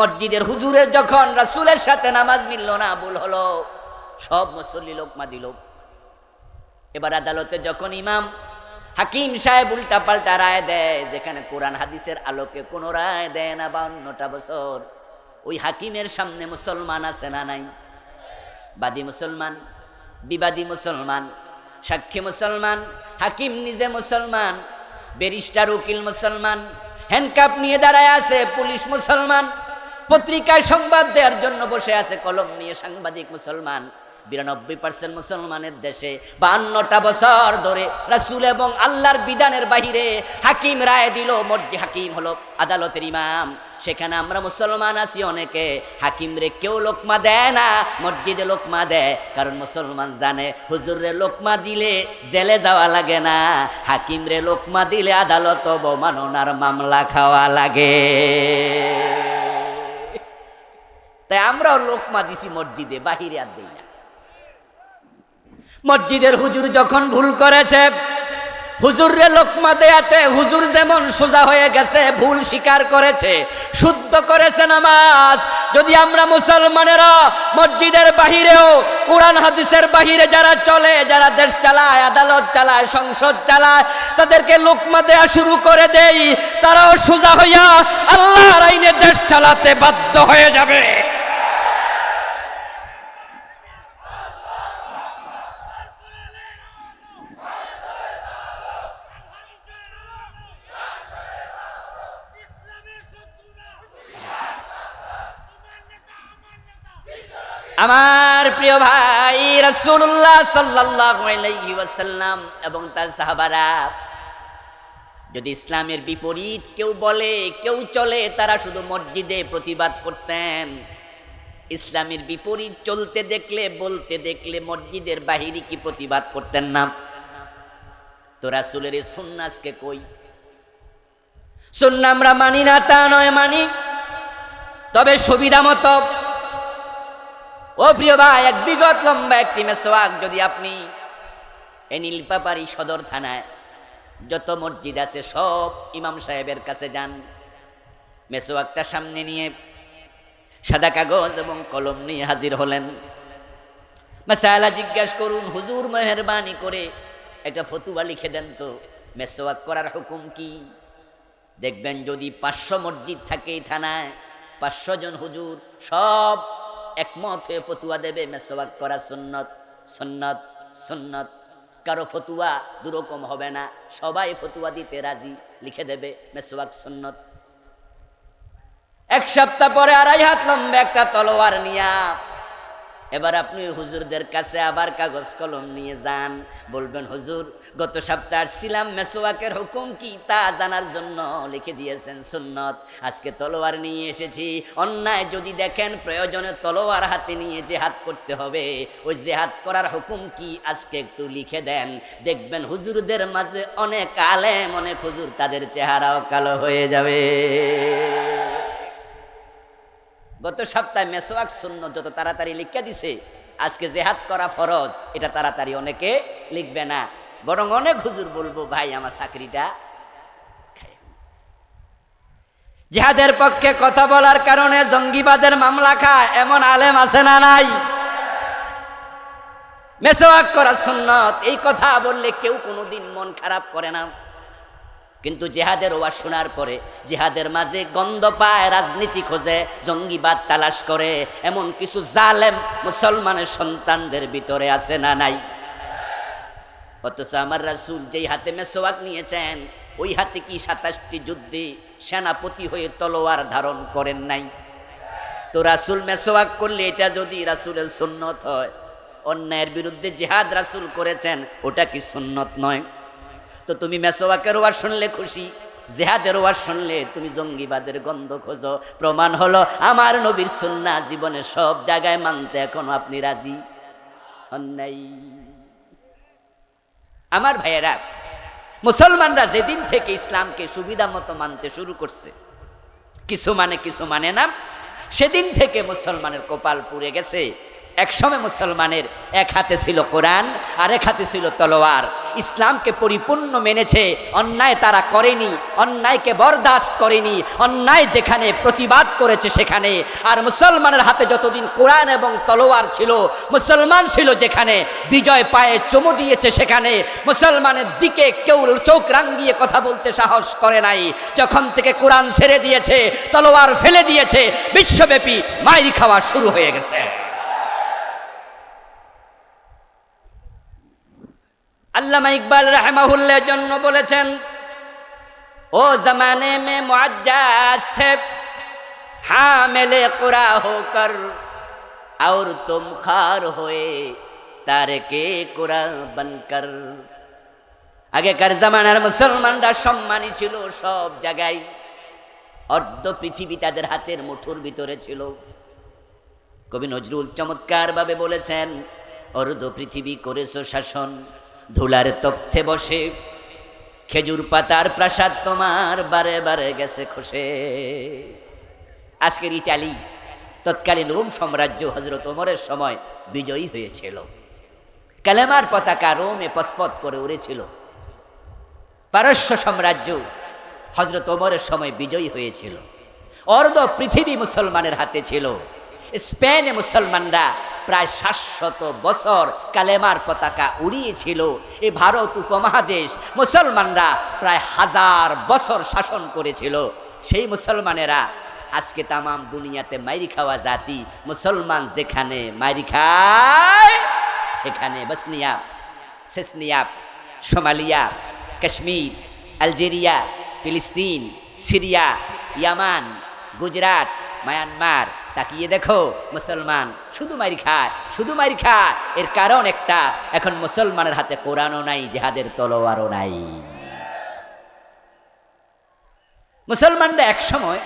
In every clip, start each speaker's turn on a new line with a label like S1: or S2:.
S1: মসজিদের হুজুরের যখন রাসূলের সাথে নামাজ মিলল না, ভুল হলো। সব মুসল্লি লোকমা দিল এবার আদালতে যখন ইমাম হাকিম সাহেব উল্টা পাল্টা রায় দেয়, যেখানে কোরআন হাদিসের আলোকে কোনো রায় দেয় না বাউন্নটা বছর, ওই হাকিমের সামনে মুসলমান আছে না নাই? বাদী মুসলমান, বিবাদী মুসলমান, সাক্ষী মুসলমান, হাকিম নিজে মুসলমান, ব্যারিস্টার উকিল মুসলমান হ্যান্ডকাপ নিয়ে দাঁড়ায় আছে, পুলিশ মুসলমান পত্রিকায় সংবাদ দেওয়ার জন্য বসে আছে কলম নিয়ে সাংবাদিক মুসলমান। বিরানব্বই পার্সেন্ট মুসলমানের দেশে বান্নটা বছর ধরে রাসুল এবং আল্লাহর বিধানের বাহিরে হাকিম রায় দিল, মর্জি হাকিম হলো আদালতের ইমাম। সেখানে আমরা মুসলমান আছি অনেকে হাকিম রে কেউ লোকমা দেয় না, মসজিদে লোকমা দেয়, কারণ মুসলমান জানে হুজুর রে লোকমা দিলে জেলে যাওয়া লাগে না হাকিম রে লোকমা দিলে আদালত অবমাননার মামলা খাওয়া লাগে। তাই আমরাও লোকমা দিছি মসজিদে, বাহিরে আর দেই না। মসজিদের হুজুর যখন ভুল করেছে হুজুরে লোকমা দেয়াতে হুজুর যেমন সোজা হয়ে গেছে, ভুল স্বীকার করেছে, শুদ্ধ করেছে নামাজ। যদি আমরা মুসলমানেরা মসজিদের বাহিরেও, কোরআন হাদিসের বাহিরে যারা চলে, যারা দেশ চালায়, আদালত চালায়, সংসদ চালায়, তাদেরকে লোকমা দেয়া শুরু করে দেই, তারাও সোজা হইয়া আল্লাহর আইনে দেশ চালাতে বাধ্য হয়ে যাবে। আমার প্রিয় ভাই রাসূলুল্লাহ সাল্লাল্লাহু আলাইহি ওয়াসাল্লাম এবং তার সাহাবারা, যদি ইসলামের বিপরীত কেউ বলে, কেউ চলে, তারা শুধু মসজিদে প্রতিবাদ করতেন। ইসলামের বিপরীত চলতে দেখলে, বলতে দেখলে মসজিদের বাহিরে কি প্রতিবাদ করতেন না? তো রাসূলের এই সুন্নাসকে কই? সুন্না আমরা মানি না, তা নয় মানি। তবে সুবিধা মতো ও প্রিয় ভাই, এক বিগত লম্বা একটি মেসোয়াক যদি আপনি এই নীলপাপাড়ি সদর থানায় যত মসজিদ আছে, সব ইমাম সাহেবের কাছে যান। মেসোয়াকটা সামনে নিয়ে সাদা কাগজ এবং কলম নিয়ে হাজির হলেন। মাসালা জিজ্ঞাসা করুন, হুজুর, মেহরবানি করে একটা ফতুয়া লিখে দেন তো, মেসোয়াক করার হুকুম কি? দেখবেন যদি পাঁচশো মসজিদ থাকে থানায়, পাঁচশো জন হুজুর সব একমত হয়ে ফতুয়া দেবে মেসোয়াক করা সুন্নত। সুন্নত সুন্নত। কারও ফতুয়া দুরকম হবে না। সবাই ফতুয়া দিতে রাজি, লিখে দেবে মেসোয়াক সুন্নত। এক সপ্তাহ পরে আড়াই হাত লম্বা একটা তলোয়ার নিয়া এবার আপনি হুজুরদের কাছে আবার কাগজ কলম নিয়ে যান। বলবেন, হুজুর, গত সপ্তাহ ছিলাম মেসোয়াকের হুকুম কি তা জানার জন্য লিখে দিয়েছেন সুন্নত। আজকে তলোয়ার নিয়ে এসেছি। অন্যায় যদি দেখেন, প্রয়োজনে তলোয়ার হাতে নিয়ে জেহাদ করতে হবে। ওই জেহাদ করার হুকুম কি আজকে একটু লিখে দেন। দেখবেন, হুজুরদের মাঝে অনেক আলেম, অনেক হুজুর তাদের চেহারাও কালো হয়ে যাবে। গত সপ্তাহে মেসোয়াক শূন্য যত তাড়াতাড়ি লিখে দিছে, আজকে জেহাদ করা ফরজ, এটা তাড়াতাড়ি অনেকে লিখবে না। বরং অনেক হুজুর বলব, ভাই, আমার চাকরিটা। জেহাদের পক্ষে কথা বলার কারণে জঙ্গিবাদের মামলা খায়, এমন আলেম আছে না নাই? মেসোয়াক করা সুন্নত, এই কথা বললে কেউ কোনোদিন মন খারাপ করে না। কিন্তু জেহাদের ওয়াজ শোনার পরে জেহাদের মাঝে গন্ধ পায়, রাজনীতি খোঁজে, জঙ্গিবাদ তালাশ করে। এমন কিছু জালেম মুসলমানের সন্তানদের ভিতরে আছে না নাই? অথচ আমার রাসুল যেই হাতে মেসোয়াক নিয়েছেন, ওই হাতে কি সাতাশটি যুদ্ধে সেনাপতি হয়ে তলোয়ার ধারণ করেন নাই? তো রাসুল মেসোয়াক করলে এটা যদি রাসুলের সুন্নত হয়, অন্যায়ের বিরুদ্ধে জেহাদ রাসুল করেছেন, ওটা কি সুন্নত নয়? তো তুমি মেসোয়াকের ওয়ার শুনলে খুশি, জেহাদের ওয়াজ শুনলে তুমি জঙ্গিবাদের গন্ধ খোঁজো। প্রমাণ হলো আমার নবীর সুন্না জীবনে সব জায়গায় মানতে এখনও আপনি রাজি আমার ভাইয়েরা, মুসলমানরা যেদিন থেকে ইসলামকে সুবিধা মতো মানতে শুরু করছে, কিছু মানে কিছু মানে না, সেদিন থেকে মুসলমানের কপাল পুড়ে গেছে। একসময় মুসলমানের এক হাতে ছিল কোরআন, আর এক হাতে ছিল তলোয়ার। ইসলামকে পরিপূর্ণ মেনেছে, অন্যায় তারা করেনি, অন্যায়কে বরদাস্ত করেনি, অন্যায় যেখানে প্রতিবাদ করেছে সেখানে। আর মুসলমানের হাতে যতদিন কোরআন এবং তলোয়ার ছিল, মুসলমান ছিল যেখানে, বিজয় পায়ে চমু দিয়েছে সেখানে। মুসলমানের দিকে কেউ চোখ রাঙ্গিয়ে কথা বলতে সাহস করে নাই। যখন থেকে কোরআন ছেড়ে দিয়েছে, তলোয়ার ফেলে দিয়েছে, বিশ্বব্যাপী মাইর খাওয়া শুরু হয়ে গেছে। আল্লামা ইকবাল रहमहुल्लाह জন্য বলেছেন ও জমানে মে মুআজ্জাজ थे हामिल कुरा होकर और तुम खार होए তারকে कुरा बनकर আগেকার জামানার মুসলমানরা সম্মানী ছিল সব জায়গায় অর্ধ পৃথিবী তাদের হাতের মুঠোর ভিতরে ছিল কবি নজরুল চমৎকার ভাবে বলেছেন অর্ধ পৃথিবী করেছ শাসন ধুলার তথ্যে বসে। খেজুর পাতার প্রাসাদ তোমার বারে বারে গেছে খসে। আজকের ইটালি তৎকালীন রোম সাম্রাজ্য হজরত ওমরের সময় বিজয়ী হয়েছিল। কালেমার পতাকা রোমে পথপথ করে উড়েছিল। পারস্য সাম্রাজ্য হজরত ওমরের সময় বিজয়ী হয়েছিল। অর্ধ পৃথিবী মুসলমানের হাতে ছিল। স্পেনে মুসলমানরা প্রায় সাতশত বছর কালেমার পতাকা উড়িয়েছিল। এ ভারত উপমহাদেশ মুসলমানরা প্রায় হাজার বছর শাসন করেছিল। সেই মুসলমানেরা আজকে তামাম দুনিয়াতে মাইরি খাওয়া জাতি, মুসলমান যেখানে মাইরি খায়, সেখানে Bosnia, Chechnya, Somalia, Kashmir, Algeria, ফিলিস্তিন, সিরিয়া, ইয়ামান, গুজরাট, মায়ানমার তাকিয়ে দেখো, মুসলমান, শুধু মারি খায়, শুধু মারি খায়। এর কারণ একটা, এখন মুসলমানের হাতে কোরআনও নাই, জেহাদের তলোয়ারও নাই। মুসলমানরা এক সময়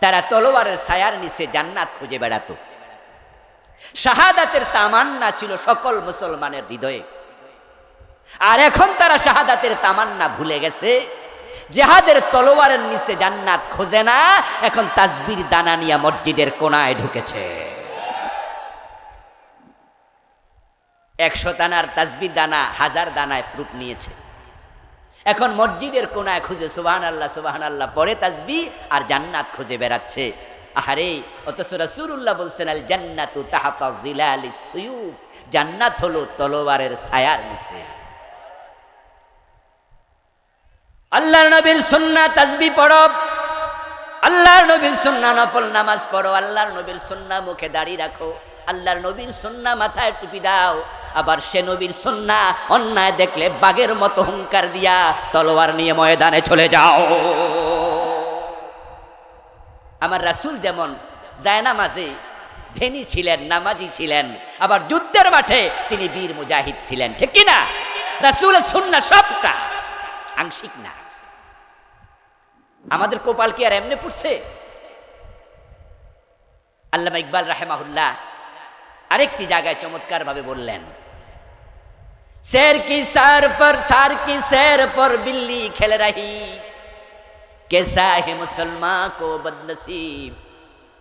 S1: তারা তলোয়ারের ছায়ার নিচে জান্নাত খুঁজে বেড়াতো। শাহাদাতের তামান্না ছিল সকল মুসলমানের হৃদয়ে। আর এখন তারা শাহাদাতের তামান্না ভুলে গেছে। জেহাদের তলোয়ারের নিচে জান্নাত খোঁজে না, এখন তাজবির দানা নিয়ে মসজিদের কোনায় ঢুকেছে। একশো দানার তাজবির দানা, হাজার দানায় প্রুফ নিয়েছে। এখন মসজিদের কোনায় খুঁজে সুবাহান আল্লাহ সুবাহান আল্লাহ পরে তাজবি আর জান্নাত খুঁজে বেড়াচ্ছে। আহারে, অথচ রাসূলুল্লাহ বলছেন, আল জান্নাতু জান্নাত হলো তলোয়ারের ছায়ার নিচে। আল্লাহর নবীর সুন্নাহ তাজবি পড়ো। আল্লাহর নবীর সুন্নাহ নফল নামাজ পড়ো। আল্লাহর নবীর সুন্নাহ মুখে দাঁড়িয়ে রাখো। আল্লাহর নবীর সুন্নাহ মাথায় টুপি দাও। আবার সে নবীর সুন্নাহ অন্যায় দেখলে বাঘের মতো হুঙ্কার দিয়া তলোয়ার নিয়ে ময়দানে চলে যাও। আমার রাসূল যেমন জায়নামাজে ধেনি ছিলেন, নামাজি ছিলেন, আবার যুদ্ধের মাঠে তিনি বীর মুজাহিদ ছিলেন, ঠিক কি না রাসূলের সুন্নাহ সবটা আংশিক না। আমাদের কোপাল কি আর এমনি পড়ছে আল্লামা ইকবাল রাহেমাহুল্লাহ আরেকটি জায়গায় চমৎকার ভাবে বললেন शेर की सार पर सार की सैर पर बिल्ली खेल रही कैसा है मुसलमान को बदनसीब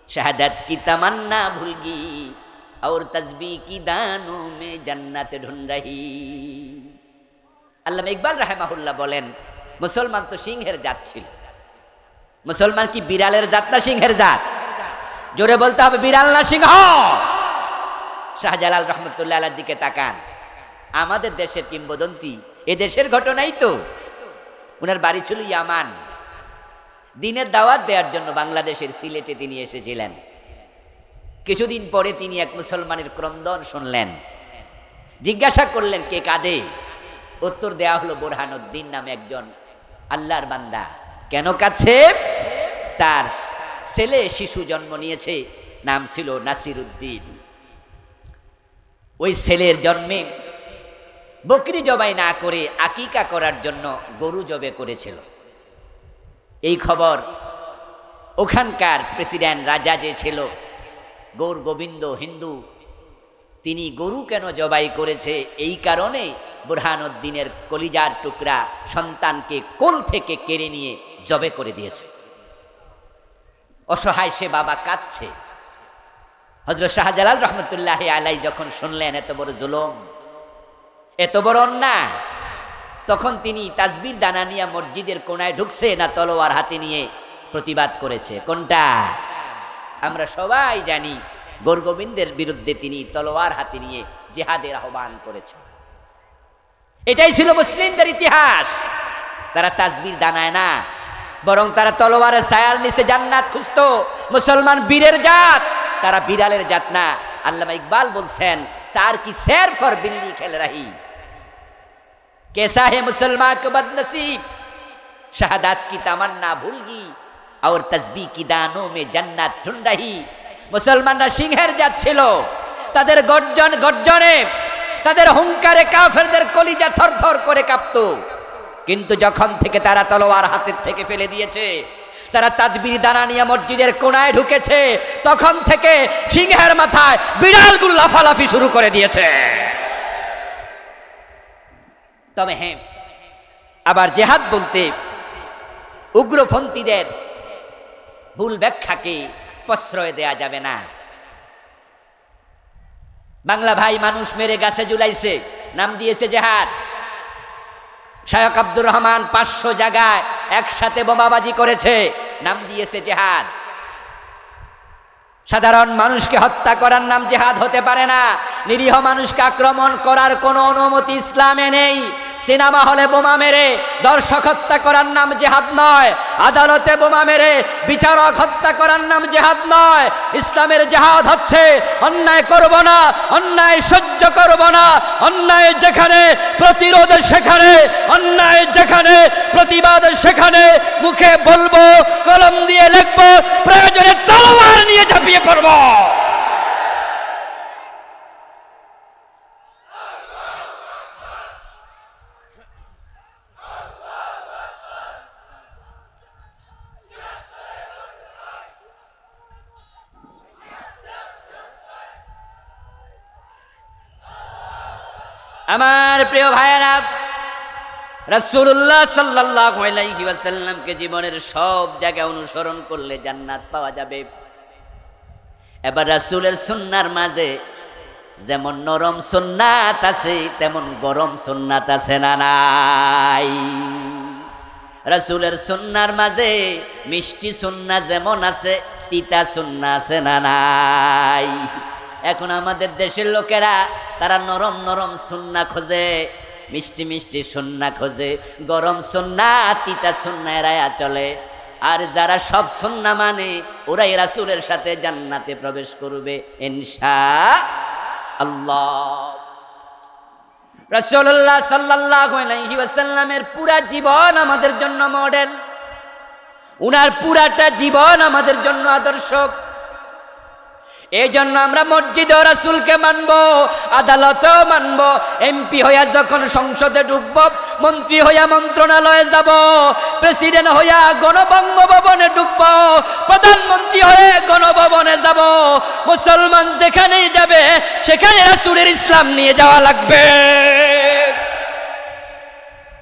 S1: शहादत की तमन्ना भूल गई और तस्बी की दानों में जन्नत ढूंढ रही আল্লামা ইকবাল রাহেমাহুল্লাহ বলেন মুসলমান তো সিংহের জাত ছিল মুসলমান কি বিড়ালের জাত না সিংহের জাত? জোরে বলতে হবে, বিড়াল না সিংহ? শাহজালাল রহমতুল্লাহ দিকে তাকান। আমাদের দেশের কিংবদন্তি, এ দেশের ঘটনাই তো। ওনার বাড়ি ছিল ইয়ামান। দিনের দাওয়াত দেওয়ার জন্য বাংলাদেশের সিলেটে তিনি এসেছিলেন। কিছুদিন পরে তিনি এক মুসলমানের ক্রন্দন শুনলেন। জিজ্ঞাসা করলেন, কে কাঁদে? উত্তর দেয়া হলো বোরহানুদ্দিন নামে একজন আল্লাহর বান্দা। কেন কাছে তার ছেলে শিশু জন্ম নিয়েছে, নাম ছিল নাসির উদ্দিন ওই ছেলের জন্মে বকরি জবাই না করে আকিকা করার জন্য গরু জবে করেছিল। এই খবর ওখানকার প্রেসিডেন্ট রাজা যে ছিল, গৌর গোবিন্দ হিন্দু, তিনি গরু কেন জবাই করেছে? এই কারণে বুরহানুদ্দিনের কলিজার টুকরা সন্তানকে কোল থেকে কেড়ে নিয়ে জবে করে দিয়েছে। অসহায় সে বাবা কাঁদছে। হজরত শাহজালাল রহমতুল্লাহ আলাই যখন শুনলেন, এত বড় জুলম, এত বড় অন্যায়, তখন তিনি তাজবির দানা নিয়ে মসজিদের কোনায় ঢুকছে না তলোয়ার হাতে নিয়ে প্রতিবাদ করেছে। কোনটা? আমরা সবাই জানি, গোরগোবিন্দের বিরুদ্ধে তিনি তলোয়ার হাতে নিয়ে জেহাদের আহ্বান করেছেন। এটাই ছিল মুসলিমদের ইতিহাস। তারা তাজবির দানায় না বরং তারা তলোয়ারের ছায়ার নিচে জান্নাত খুঁজত। মুসলমান বীরের জাত, তারা বিড়ালের জাত না। আল্লামা ইকবাল বলছেন, সার কি শের ফর বিল্লি খেল রাহি? কেসা হে মুসলমান কো বদনসিব? শাহাদাত কি তামান্না ভুল গি আর তসবি কি দানো মে জান্নাত ঢুন রাহি? মুসলমানরা সিংহের জাত ছিল। তাদের গর্জন গর্জনে, তাদের হুঙ্কারে কাফেরদের কলিজা থরথর করে কাঁপতো। কিন্তু যখন থেকে তারা তলোয়ার হাতের থেকে ফেলে দিয়েছে, তারা তাদবির দানা নিয়ে মসজিদের কোনায় ঢুকেছে, তখন থেকে সিংহের মাথায় বিড়ালগুলো লাফালাফি শুরু করে দিয়েছে। তবে হ্যাঁ আবার জেহাদ বলতে উগ্রপন্থীদের ভুল ব্যাখ্যাকে প্রশ্রয় দেয়া যাবে না। বাংলা ভাই মানুষ মেরে গাছে জুলাইছে নাম দিয়েছে জেহাদ। শায়ক আব্দুর রহমান পাঁচশো জায়গায় একসাথে বোমাবাজি করেছে। নাম দিয়েছে জেহাদ। সাধারণ মানুষকে হত্যা করার নাম জেহাদ হতে পারে না। নিরীহ মানুষকে আক্রমণ করার কোনো অনুমতি ইসলামে নেই। সিনেমা হলে বোমা মেরে দর্শক হত্যা করার নাম জেহাদ নয়। আদালতে বোমা মেরে বিচারক হত্যা করার নাম জেহাদ নয়। ইসলামের জেহাদ হচ্ছে, অন্যায় করব না, অন্যায় সহ্য করব না, অন্যায় যেখানে, প্রতিরোধ সেখানে, অন্যায় যেখানে, প্রতিবাদ সেখানে, মুখে বলব, কলম দিয়ে লিখব, প্রয়োজনে তলোয়ার নিয়ে ঝাঁপিয়ে পড়ব। আমার প্রিয় ভাইয়েরা, রাসূলুল্লাহ সাল্লাল্লাহু আলাইহি ওয়াসাল্লামকে জীবনের সব জায়গায় অনুসরণ করলে জান্নাত পাওয়া যাবে। এবার রাসুলের সুন্নার মাঝে যেমন নরম সুন্নাত আছে, তেমন গরম সুন্নাত আছে না নাই? রাসুলের সুন্নার মাঝে মিষ্টি সুন্না যেমন আছে, তিতা সুন্না আছে না নাই? এখন আমাদের দেশের লোকেরা, তারা নরম নরম সুন্না খোঁজে, মিষ্টি মিষ্টি সুন্না খোঁজে, গরম সুন্না, তিতা সুন্না এরায়া চলে। আর যারা সব সন্না মানে ওরাই রাসুলের সাথে জান্নাতে প্রবেশ করবে, ইনশা আল্লাহ। আলাইহি ওয়াসাল্লামের পুরা জীবন আমাদের জন্য মডেল। উনার পুরাটা জীবন আমাদের জন্য আদর্শ। এই জন্য আমরা মসজিদ রাসুলকে মানব, আদালতেও মানব। এমপি হইয়া যখন সংসদে ঢুকব, মন্ত্রী হইয়া মন্ত্রণালয়ে যাব, প্রেসিডেন্ট হইয়া গণবঙ্গ ভবনে ঢুকব, প্রধানমন্ত্রী হয়ে গণভবনে যাব। মুসলমান যেখানেই যাবে, সেখানে রাসুলের ইসলাম নিয়ে যাওয়া লাগবে।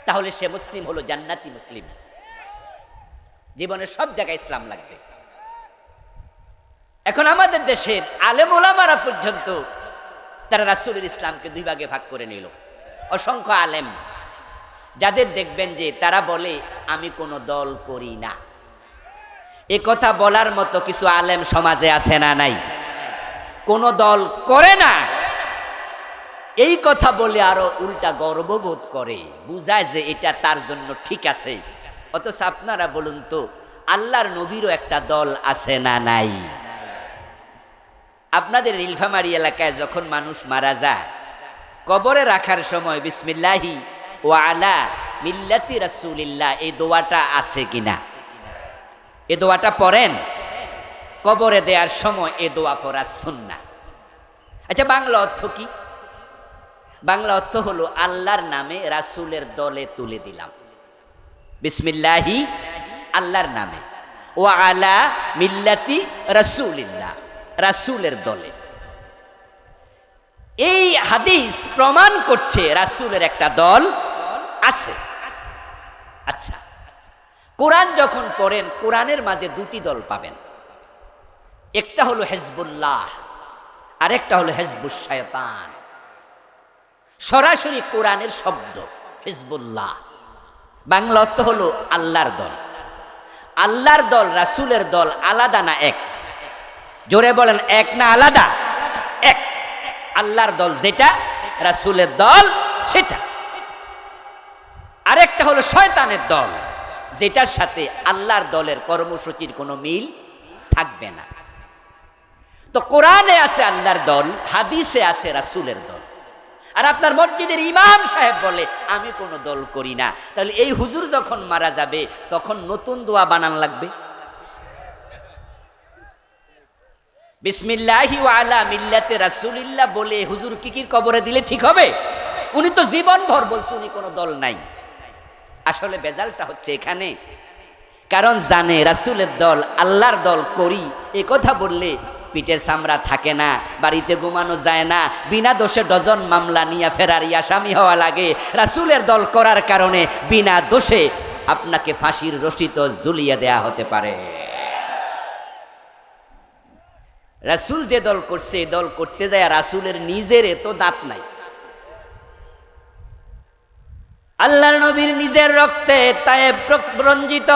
S1: তাহলে সে মুসলিম হলো জান্নাতি মুসলিম। জীবনের সব জায়গায় ইসলাম লাগবে। এখন আমাদের দেশের আলেম ওলামারা পর্যন্ত তারা রাসুলের ইসলামকে দুই ভাগে ভাগ করে নিল। অসংখ্য আলেম, যাদের দেখবেন যে তারা বলে, আমি কোনো দল করি না। এ কথা বলার মতো কিছু আলেম সমাজে আছে না নাই? কোনো দল করে না? এই কথা বলে আরও উল্টা গর্ববোধ করে, বুঝায় যে এটা তার জন্য ঠিক আছে। অথচ আপনারা বলুন তো, আল্লাহর নবীরও একটা দল আছে না নাই? আপনাদের নীলফামারি এলাকায় যখন মানুষ মারা যায়, কবরে রাখার সময় বিসমিল্লাহি ও আলা মিল্লাতি রাসুলিল্লাহ, এই দোয়াটা আছে কিনা? এ দোয়াটা পড়েন? কবরে দেওয়ার সময় এ দোয়া পড়া সুন্না আচ্ছা বাংলা অর্থ কি? বাংলা অর্থ হলো আল্লাহর নামে রাসুলের দলে তুলে দিলাম। বিসমিল্লাহি আল্লাহর নামে। ও আলা মিল্লাতি রাসুলিল্লাহ। রাসুলের দলে। এই হাদিস প্রমাণ করছে রাসুলের একটা দল আছে। আচ্ছা কোরআন যখন পড়েন, কোরআনের মাঝে দুটি দল পাবেন। একটা হলো হেজবুল্লাহ, আরেকটা হলো হেজবুস শায়তান। সরাসরি কোরআনের শব্দ, হিজবুল্লাহ। বাংলা অর্থ হলো আল্লাহর দল। আল্লাহর দল, রাসুলের দল আলাদা না এক। জোরে বলেন, এক না আলাদা? এক। আল্লাহর দল যেটা, রাসুলের দল সেটা। আরেকটা হলো শয়তানের দল। যেটার সাথে আল্লাহর দলের কর্মসূচির কোনো মিল থাকবে না। তো কোরআনে আছে আল্লাহর দল, হাদিসে আছে রাসুলের দল। আর আপনার মসজিদের ইমাম সাহেব বলে, আমি কোনো দল করি না। তাহলে এই হুজুর যখন মারা যাবে, তখন নতুন দোয়া বানান লাগবে? বিসমিল্লাহি আলা মিল্লাতে রাসূলিল্লাহ বলে হুজুর কিকির কবরে দিলে ঠিক হবে? উনি তো জীবন ভর বলছে উনি কোনো দল নাই। আসলে বেজালটা হচ্ছে এখানে। কারণ জানে রাসূলের দল, আল্লাহর দল করি, এ কথা বললে পিঠের সামরা থাকে না, বাড়িতে ঘুমানো যায় না, বিনা দোষে ডজন মামলা নিয়ে ফেরারি আসামি হওয়া লাগে। রাসূলের দল করার কারণে বিনা দোষে আপনাকে ফাঁসির রশিত ঝুলিয়ে দেয়া হতে পারে। রাসূল যে দল করছে, এই দল করতে যায়, রাসুলের নিজের এত দাঁত নাই। আল্লাহর নবীর নিজের রক্তে তায়েব রঞ্জিত।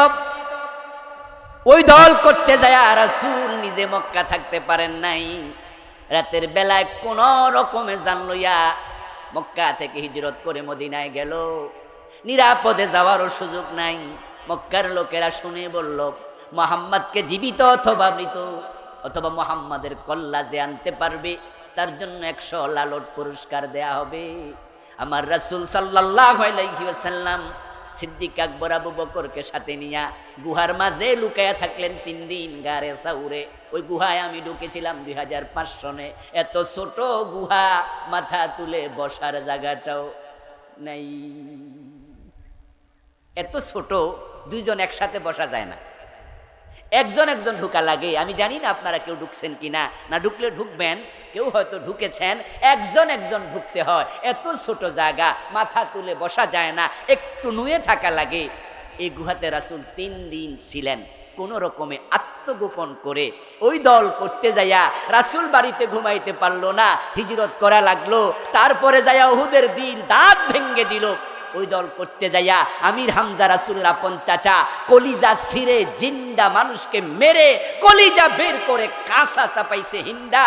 S1: ওই দল করতে যায় রাসূল নিজে মক্কা থাকতে পারেন নাই। রাতের বেলায় কোন রকমে জান লইয়া মক্কা থেকে হিজরত করে মদিনায় গেল। নিরাপদে যাওয়ারও সুযোগ নাই। মক্কার লোকেরা শুনে বলল, মোহাম্মদকে জীবিত অথবা মৃত? অথবা মোহাম্মদের কল্লা যে আনতে পারবে, তার জন্য একশো লালট পুরস্কার দেয়া হবে। আমার রাসূল ওয়াসাল্লাম সিদ্দিক আকবর আবু বকরকে সাথে নিয়া গুহার মাঝে লুকায়া থাকলেন তিন দিন গারে সাউরে ওই গুহায় আমি ঢুকেছিলাম দুই হাজার পাঁচ সনে এত ছোট গুহা, মাথা তুলে বসার জায়গাটাও নাই। এত ছোট, দুইজন একসাথে বসা যায় না। একজন একজন ঢুকা লাগে। আমি জানি না আপনারা কেউ ঢুকছেন কিনা। না ঢুকলে ঢুকবেন, কেউ হয়তো ঢুকেছেন। একজন একজন ঢুকতে হয়। এত ছোট জায়গা, মাথা তুলে বসা যায় না। একটু নুয়ে থাকা লাগে। এই গুহাতে রাসুল তিন দিন ছিলেন। কোন রকমে আত্মগোপন করে ওই দল করতে যাইয়া রাসুল বাড়িতে ঘুমাইতে পারল না। হিজরত করা লাগল। তারপরে যাইয়া ওহুদের দিন দাঁত ভেঙ্গে দিল। ওই দল করতে যাইয়া আমির হামজা রাসুলের আপন চাচা কলিজা ছিঁড়ে জিন্দা মানুষকে মেরে কলিজা বের করে কাঁসা চাপাইছে হিন্দা।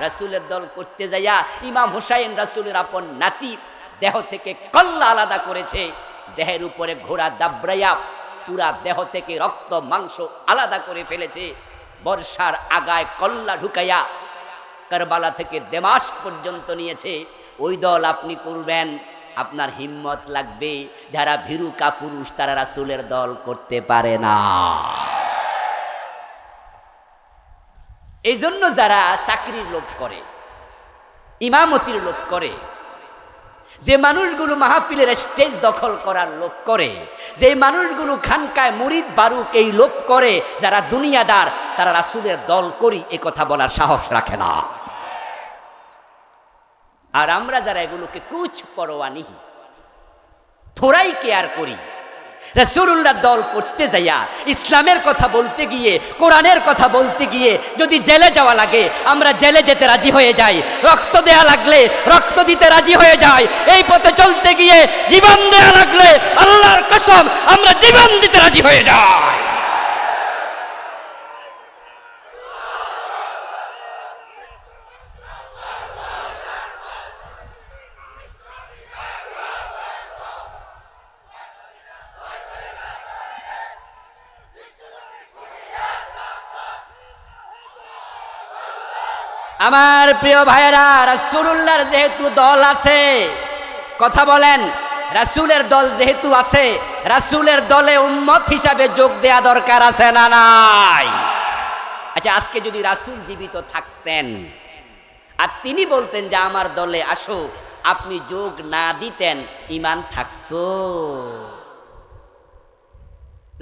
S1: রাসুলের দল করতে যাইয়া ইমাম হুসাইন রাসুলের আপন নাতি দেহ থেকে কল্লা আলাদা করেছে। দেহের উপরে ঘোড়া দাবরাইয়া পুরা দেহ থেকে রক্ত, মাংস আলাদা করে ফেলেছে। বর্ষার আগায় কল্লা ঢুকাইয়া কারবালা থেকে দেমাস্ক পর্যন্ত নিয়েছে। ওই দল আপনি করবেন? আপনার হিম্মত লাগবে যারা ভীরু কাপুরুষ তারা রাসুলের দল করতে পারে না। এই জন্য যারা চাকরির লোভ করে, ইমামতির লোভ করে, যে মানুষগুলো মাহফিলের স্টেজ দখল করার লোভ করে, যে মানুষগুলো খানকায় মুরিদ বারুক এই লোভ করে, যারা দুনিয়াদার, তারা রাসুলের দল করি এ কথা বলার সাহস রাখে না। আর আমরা যারা এগুলোকে কুচ পরোয়ানি থোড়াই কেয়ার করি। রসুল্লাহ দল করতে যাইয়া, ইসলামের কথা বলতে গিয়ে, কোরআনের কথা বলতে গিয়ে যদি জেলে যাওয়া লাগে, আমরা জেলে যেতে রাজি হয়ে যাই। রক্ত দেয়া লাগলে রক্ত দিতে রাজি হয়ে যাই। এই পথে চলতে গিয়ে জীবন দেয়া লাগলে আল্লাহর কসম, আমরা জীবন দিতে রাজি হয়ে যাই। আমার প্রিয় ভাইয়েরা রাসুল্লাহর যেহেতু দল আছে, কথা বলেন, রাসুলের দল যেহেতু আছে, রাসুলের দলে উম্মত হিসাবে যোগ দেয়া দরকার আছে না নাই? আচ্ছা আজকে যদি রাসুল জীবিত থাকতেন, আর তিনি বলতেন যে আমার দলে আসো, আপনি যোগ না দিতেন ইমান থাকতো।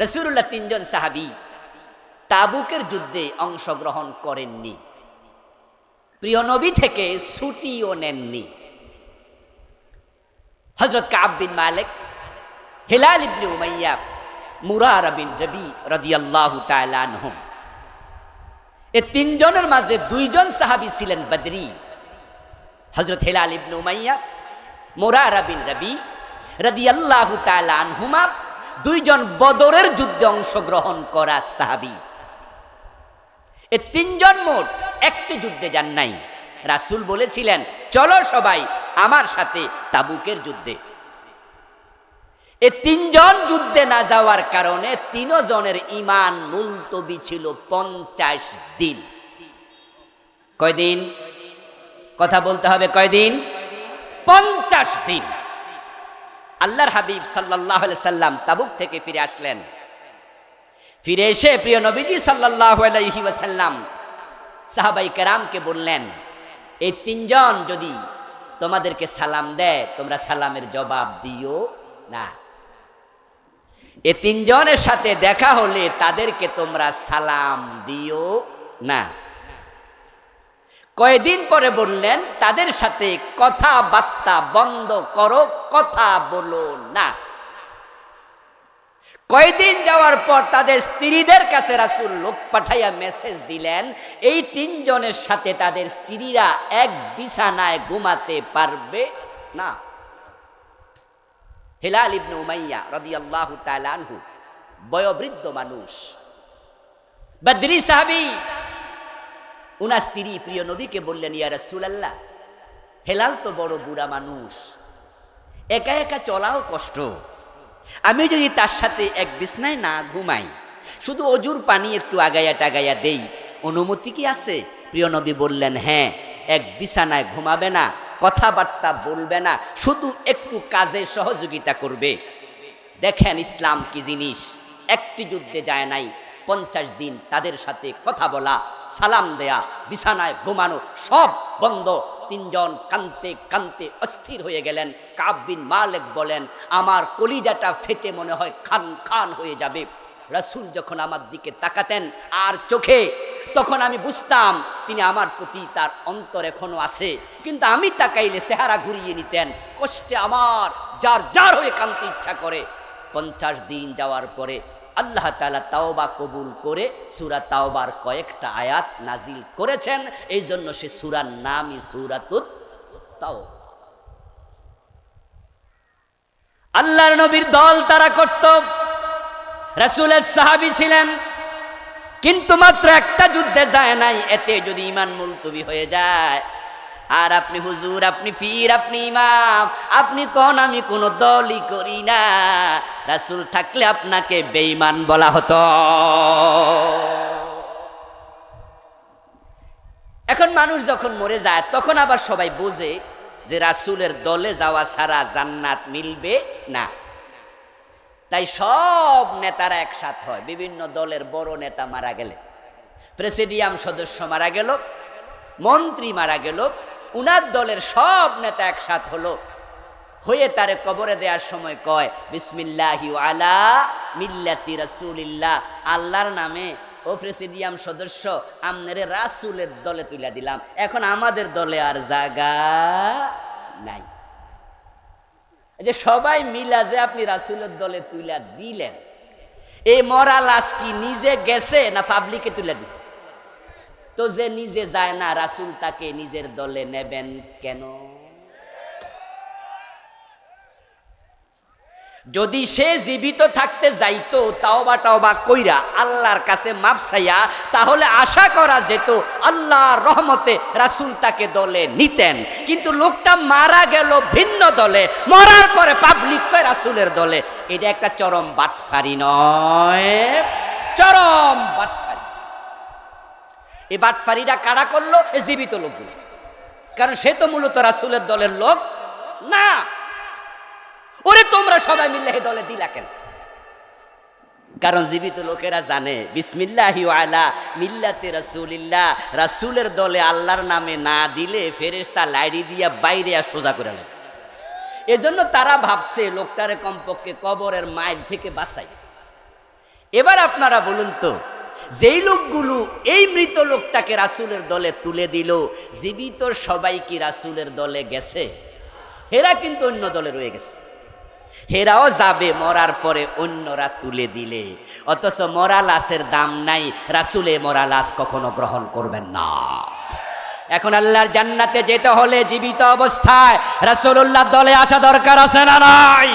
S1: রসুল্লাহ তিনজন সাহাবি তাবুকের যুদ্ধে অংশগ্রহণ করেননি। প্রিয় নবী থেকে ছুটিও নেননি। হজরত কাব বিন মালিক, হেলাল ইবনে উমাইয়া, মুরার বিন রবি রাদিয়াল্লাহু তাআলা আনহুম। এ তিনজনের মাঝে দুইজন সাহাবি ছিলেন বদরি। হজরত হেলাল ইবনে উমাইয়া, মুরার বিন রবি রাদিয়াল্লাহু তাআলা আনহুমা, দুইজন বদরের যুদ্ধে অংশগ্রহণ করা সাহাবী। এ তিনজন মোট একটি যুদ্ধে যান নাই। রাসূল বলেছিলেন, চলো সবাই আমার সাথে তাবুকের যুদ্ধে। এ তিনজন যুদ্ধে না যাওয়ার কারণে তিনজনের ইমান মুলতবি ছিল পঞ্চাশ দিন। কয়দিন? কথা বলতে হবে কয়দিন? পঞ্চাশ দিন। আল্লাহর হাবিব সাল্লাহ সাল্লাম তাবুক থেকে ফিরে আসলেন। ফিরে এসে প্রিয় নবীজি সাল্লাহ ওয়াসাল্লাম সাহাবাই কেরামকে বললেন, এই তিনজন যদি তোমাদেরকে সালাম দেয়, তোমরা সালামের জবাব দিও না। এ তিনজনের সাথে দেখা হলে তাদেরকে তোমরা সালাম দিও না। কয়েকদিন পরে বললেন, তাদের সাথে কথাবার্তা বন্ধ করো, কথা বলো না। কয়দিন যাওয়ার পর তাদের স্ত্রীদের কাছে রাসুল লোক পাঠাইয়া মেসেজ দিলেন, এই তিনজনের সাথে তাদের স্ত্রীরা এক বিছানায় ঘুমাতে পারবে না। হেলাল ইবনে উমাইয়া রাদিয়াল্লাহু তাআলা আনহু, বয়োবৃদ্ধ মানুষ। বদরি সাহাবী, উনার স্ত্রী প্রিয় নবীকে বললেন, ইয়া রাসূলুল্লাহ, হেলাল তো বড় বুড়া মানুষ, একা একা চলাও কষ্ট। আমি যদি তার সাথে এক বিছনায় না ঘুমাই, শুধু অজুর পানি একটু আগাইয়া টাগাইয়া দেই, অনুমতি কি আছে? প্রিয় নবী বললেন হ্যাঁ এক বিছানায় ঘুমাবে না, কথাবার্তা বলবে না, শুধু একটু কাজে সহযোগিতা করবে। দেখেন ইসলাম কি জিনিস, একটি যুদ্ধে যায় নাই পঞ্চাশ দিন তাদের সাথে কথা বলা, সালাম দেয়া, বিছানায় ঘুমানো, সব বন্ধ। তিনজন কানতে কানতে অস্থির হয়ে গেলেন। কাব্বিন মালেক বলেন, আমার কলিজাটা ফেটে মনে হয় খান খান হয়ে যাবে। রাসূল যখন আমার দিকে তাকাতেন আর চোখে, তখন আমি বুঝতাম তিনি আমার প্রতি তার অন্তর এখনও আছে। কিন্তু আমি তাকাইলে চেহারা ঘুরিয়ে নিতেন। কষ্টে আমার, যার যার হয়ে কানতে ইচ্ছা করে। পঞ্চাশ দিন যাওয়ার পরে আল্লাহ তালা তাওবা কবুল করে সুরা তাওবার কয়েকটা আয়াত নাজিল করেছেন। এই জন্য সে সুরার নামই সুরাতুত তাও আল্লাহর নবীর দল তারা করত। রাসূলের সাহাবী ছিলেন। কিন্তু মাত্র একটা যুদ্ধে যায় নাই, এতে যদি ইমান মুলতবি হয়ে যায় আর আপনি হুজুর, আপনি পীর, আপনি ইমাম, আপনি কোন, আমি কোনো দলই করি না। রাসুল থাকলে আপনাকে বেঈমান বলা হতো। এখন মানুষ যখন মরে যায়, তখন আবার সবাই বোঝে যে রাসূলের দলে যাওয়া ছাড়া জান্নাত মিলবে না। তাই সব নেতারা একসাথ হয়। বিভিন্ন দলের বড় নেতা মারা গেলে, প্রেসিডিয়াম সদস্য মারা গেল, মন্ত্রী মারা গেল উনার দলের সব নেতা একসাথ হলো। হয়ে তারে কবরে দেওয়ার সময় কয়, বিসমিল্লাহি আলা মিল্লাতি রাসূলিল্লাহ। আল্লাহর নামে, ও প্রেসিডিয়াম সদস্য, আমনেরে রাসূলের দলে তুলে দিলাম। এখন আমাদের দলে আর জায়গা নাই। যে সবাই মিলা যে আপনি রাসূলের দলে তুলে দিলেন এই মরা লাশ কি নিজে গেছে না পাবলিকে তুলে দিছে? তো যে নিজে যায় না, রাসুল তাকে নিজের দলে নেবেন কেন? যদি সে জীবিত থাকতে যাইতো, তাওবা টাওবা কইরা আল্লাহর কাছে মাপ চাইয়া, তাহলে আশা করা যেত আল্লাহর রহমতে রাসুল তাকে দলে নিতেন। কিন্তু লোকটা মারা গেল ভিন্ন দলে, মরার পরে পাবলিক কয় রাসুলের দলে। এটা একটা চরম বাটফারি নয়। চরম বাটফারি। এই বাটফারিটা কারা করল? এ জীবিত লোকগুলো। কারণ সে তো মূলত রাসূলের দলের লোক। না। ওরে তোমরা সবাই মিলে এই দলে দিলা কেন? কারণ জীবিত লোকেরা জানে, বিসমিল্লাহি আলা মিল্লাতে রাসূলিল্লাহ, রাসূলের দলে আল্লাহর নামে না দিলে ফেরেশতা লাইড়ি দিয়া বাইরে আর সোজা করে নেয়। এজন্য তারা ভাবছে, লোকটারে কমপক্ষে কবরের মাইল থেকে বাঁচাই। এবার আপনারা বলুন তো যেই লোকগুলো এই মৃত লোকটাকে রাসুলের দলে তুলে দিল, জীবিত সবাই কি রাসুলের দলে গেছে? হেরা কিন্তু অন্য দলে রয়ে গেছে। হেরাও যাবে মরার পরে অন্যরা তুলে দিলে। অথচ মরা লাশের দাম নাই, রাসুলে মরা লাশ কখনো গ্রহণ করবেন না। এখন আল্লাহর জান্নাতে যেতে হলে জীবিত অবস্থায় রাসূলুল্লাহ দলে আসা দরকার আছে না নাই?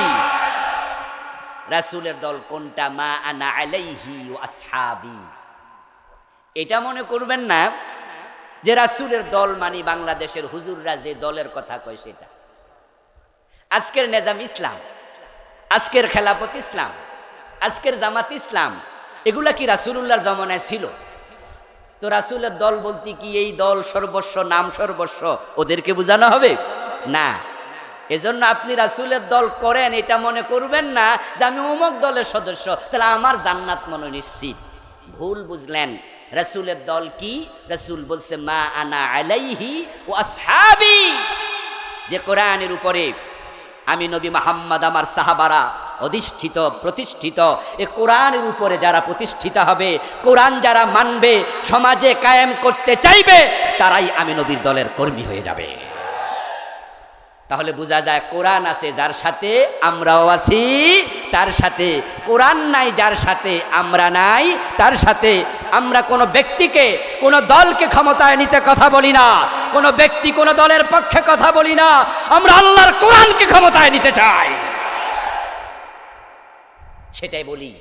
S1: রাসূলের দল কোনটা? মা আনা আলাইহি ওয়া আসহাবি। এটা মনে করবেন না যে রাসূলের দল মানি বাংলাদেশের হুজুররা যে দলের কথা কয় সেটা। আজকের নেজাম ইসলাম, আজকের খেলাফত ইসলাম, আজকের জামাত ইসলাম, এগুলা কি রাসূলুল্লাহর জমানায় ছিল? তো রাসূলের দল বলতে কি এই দল সর্বস্ব, নাম সর্বস্ব, ওদেরকে বোঝানো হবে? না। এজন্য আপনি রাসূলের দল করেন, এটা মনে করবেন না যে আমি অমুক দলের সদস্য। তাহলে আমার জান্নাত মনে নিশ্চিত। ভুল বুঝলেন। রাসূলের দল কি? রাসূল বলছে, মা আনা আলাইহি ও আসহাবি। যে কোরআনের উপরে আমি নবী মোহাম্মদ, আমার সাহাবারা অধিষ্ঠিত, প্রতিষ্ঠিত, এ কোরআনের উপরে যারা প্রতিষ্ঠিত হবে, কোরআন যারা মানবে, সমাজে কায়েম করতে চাইবে, তারাই আমি নবীর দলের কর্মী হয়ে যাবে। তাহলে বোঝা যায় কোরআন আছে যার সাথে আমরাও আছি, তার সাথে কোরআন নাই যার সাথে আমরা নাই, তার সাথে আমরা কোনো ব্যক্তিকে, কোনো দলকে ক্ষমতায় নিতে কথা বলি না, কোনো ব্যক্তি কোনো দলের পক্ষে কথা বলি না, আমরা আল্লাহর কোরআনকে ক্ষমতায় নিতে চাই। সেটাই বলি।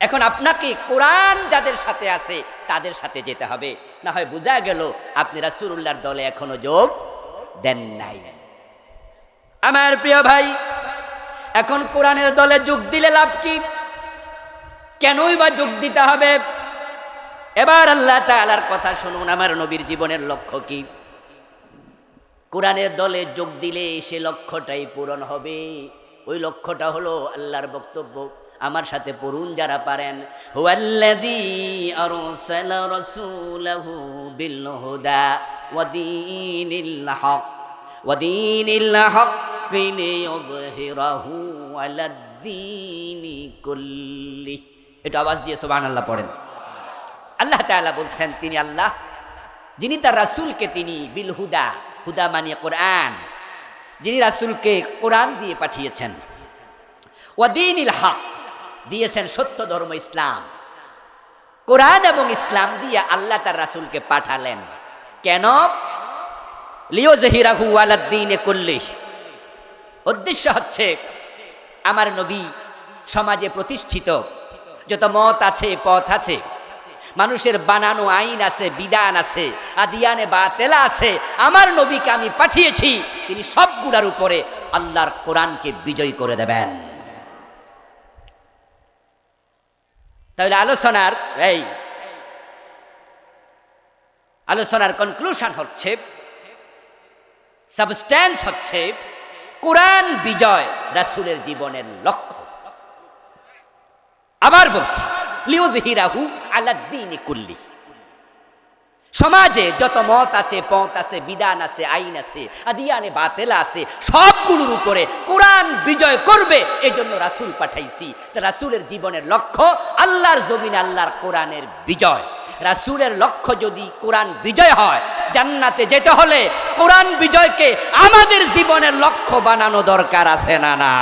S1: এখন আপনাকে কোরআন যাদের সাথে আছে, তাদের সাথে যেতে হবে। না হয় বোঝা গেল আপনি রাসূলুল্লাহর দলে এখনও যোগ দেন নাই। আমার প্রিয় ভাই, এখন কোরআনের দলে যোগ দিলে লাভ কি? কেনই বা যোগ দিতে হবে? এবার আল্লাহ তাআলার কথা শুনুন, আমার নবীর জীবনের লক্ষ্য কি? কোরআনের দলে যোগ দিলে সে লক্ষ্যটাই পূরণ হবে। ওই লক্ষ্যটা হলো আল্লাহর বক্তব্য। আমার সাথে পড়ুন যারা পারেন। হুয়াল্লাযী আরসালা রাসূলাহু বিল হুদা। হক ওয়া দীনিল হক লিইয়ুযহিরাহু আলাদ দীনি কুল্লি। এটা আওয়াজ দিয়ে সুবহানাল্লাহ পড়েন। আল্লাহ তাআলা বলছেন, তিনি আল্লাহ, যিনি তার রাসূলকে তিনি বিল হুদা হুদা মানে কোরআন, যিনি রাসূলকে কোরআন দিয়ে পাঠিয়েছেন। ওয়াদিনিল হক দিয়েছেন সত্য ধর্ম ইসলাম। কোরআন এবং ইসলাম দিয়ে আল্লাহ তার রাসূলকে পাঠালেন। কেন? লিও জহিরাহু আলাদ্দিনে করলে উদ্দেশ্য হচ্ছে, আমার নবী সমাজে প্রতিষ্ঠিত, যত মত আছে, পথ আছে, মানুষের বানানো আইন আছে, বিধান আছে, আদিয়ানে বাতেলা আছে, আমার নবীকে আমি পাঠিয়েছি, তিনি সবগুলার উপরে আল্লাহর কোরআনকে বিজয় করে দেবেন। তাহলে আলোচনার, এই আলোচনার কনক্লুশন হচ্ছে সাবস্ট্যান্স হচ্ছে কোরআন বিজয় রাসূলের জীবনের লক্ষ্য। আবার বলছি লিউজহিরাহু আলাদ্দিনে কুল্লি। সমাজে যত মত আছে, পথ আছে, বিধান আছে, আইন আছে, আদিয়ানে বাতেলা আছে, সবগুলোর উপরে কোরআন বিজয় করবে এই জন্য রাসুল পাঠাইছি। রাসুলের জীবনের লক্ষ্য আল্লাহর জমিন, আল্লাহর কোরআনের বিজয়। রাসুলের লক্ষ্য যদি কোরআন বিজয় হয়, জান্নাতে যেতে হলে কোরআন বিজয়কে আমাদের জীবনের লক্ষ্য বানানো দরকার আছে না না?